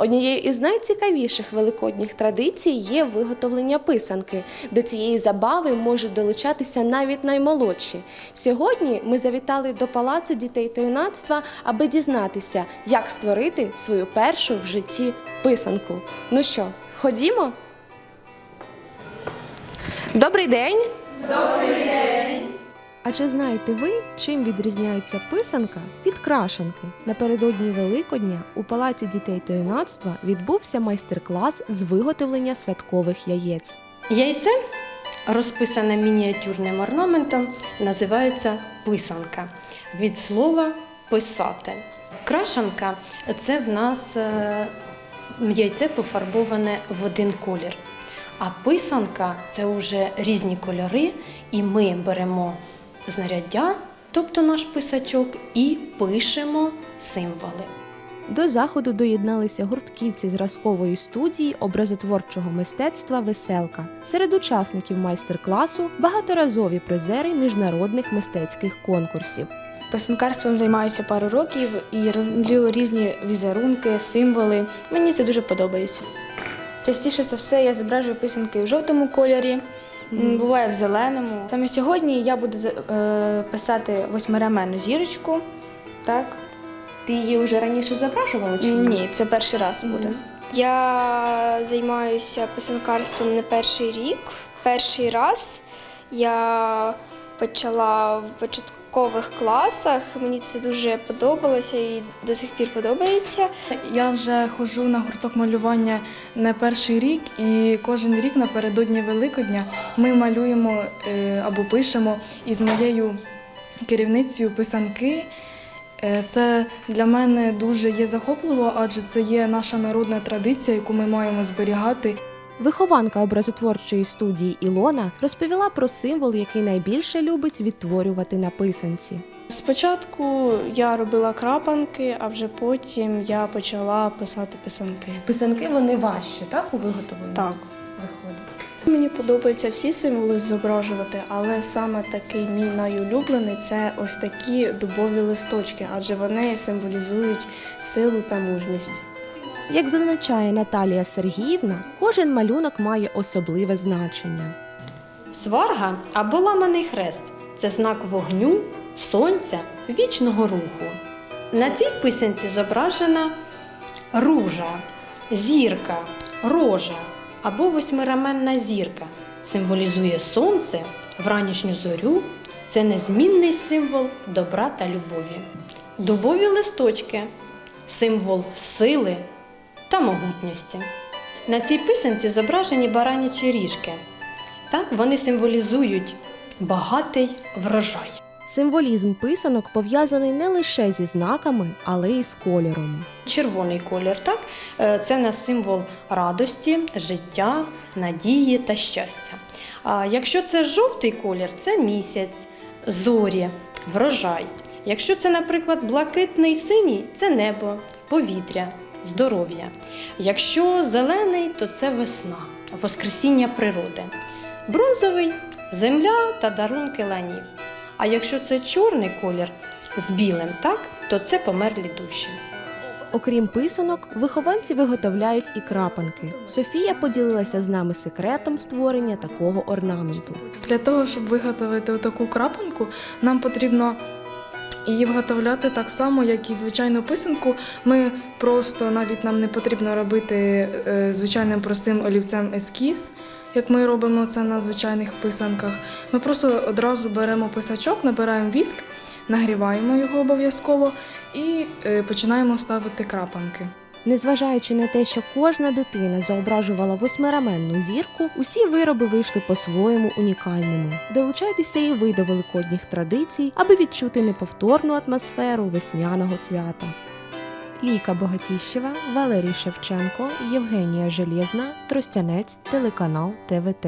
Однією із найцікавіших великодніх традицій є виготовлення писанки. До цієї забави можуть долучатися навіть наймолодші. Сьогодні ми завітали до палацу дітей та юнацтва, аби дізнатися, як створити свою першу в житті писанку. Ну що, ходімо? Добрий день! А чи знаєте ви, чим відрізняється писанка від крашенки? Напередодні Великодня у Палаці дітей та юнацтва відбувся майстер-клас з виготовлення святкових яєць. Яйце, розписане мініатюрним орнаментом, називається писанка від слова писати. Крашанка це в нас е, яйце пофарбоване в один колір. А писанка це вже різні кольори, і ми беремо знаряддя, тобто наш писачок, і пишемо символи. До заходу доєдналися гуртківці зразкової студії образотворчого мистецтва Веселка. Серед учасників майстер-класу багаторазові призери міжнародних мистецьких конкурсів. Писанкарством займаюся пару років і роблю різні візерунки, символи. Мені це дуже подобається. Частіше за все я зображую писанки в жовтому кольорі, буває в зеленому. Саме сьогодні я буду е, писати восьмиременну зірочку. Так? Ти її вже раніше зображувала чи Ні, це перший раз буде. Я займаюся писанкарством не перший рік. Перший раз я почала в початкових класах. Мені це дуже подобалося і до сих пір подобається. Я вже ходжу на гурток малювання не перший рік, і кожен рік напередодні Великодня ми малюємо е, або пишемо із моєю керівницею писанки. Е, Це для мене дуже є захопливо, адже це є наша народна традиція, яку ми маємо зберігати. Вихованка образотворчої студії Ілона розповіла про символ, який найбільше любить відтворювати на писанці. Спочатку я робила крапанки, а вже потім я почала писати писанки. Писанки вони важчі, так у виготовленні? Так. виходить. Мені подобається всі символи зображувати, але саме такий мій найулюблений це ось такі дубові листочки, адже вони символізують силу та мужність. Як зазначає Наталія Сергіївна, кожен малюнок має особливе значення. Сварга або ламаний хрест це знак вогню, сонця, вічного руху. На цій писанці зображена ружа, зірка, рожа або восьмираменна зірка. Символізує сонце, вранішню зорю. Це незмінний символ добра та любові. Дубові листочки символ сили та могутності. На цій писанці зображені баранячі ріжки. Так, вони символізують багатий врожай. Символізм писанок пов'язаний не лише зі знаками, але й з кольором. Червоний колір, так, е, це в нас символ радості, життя, надії та щастя. А якщо це жовтий колір, це місяць, зорі, врожай. Якщо це, наприклад, блакитний синій, це небо, повітря, здоров'я. Якщо зелений, то це весна, воскресіння природи. Бронзовий земля та дарунки ланів. А якщо це чорний колір з білим, так, то це померлі душі. Окрім писанок, вихованці виготовляють і крапанки. Софія поділилася з нами секретом створення такого орнаменту. Для того, щоб виготовити таку крапанку, нам потрібно її виготовляти так само, як і звичайну писанку. Ми просто навіть нам не потрібно робити е, звичайним простим олівцем ескіз, як ми робимо це на звичайних писанках. Ми просто одразу беремо писачок, набираємо віск, нагріваємо його обов'язково і е, починаємо ставити крапанки. Незважаючи на те, що кожна дитина зображувала восьмираменну зірку, усі вироби вийшли по-своєму унікальними. Долучайтеся і ви до великодніх традицій, аби відчути неповторну атмосферу весняного свята. Ліка Богатіщева, Валерій Шевченко, Євгенія Желєзна, Тростянець, телеканал ТВТ.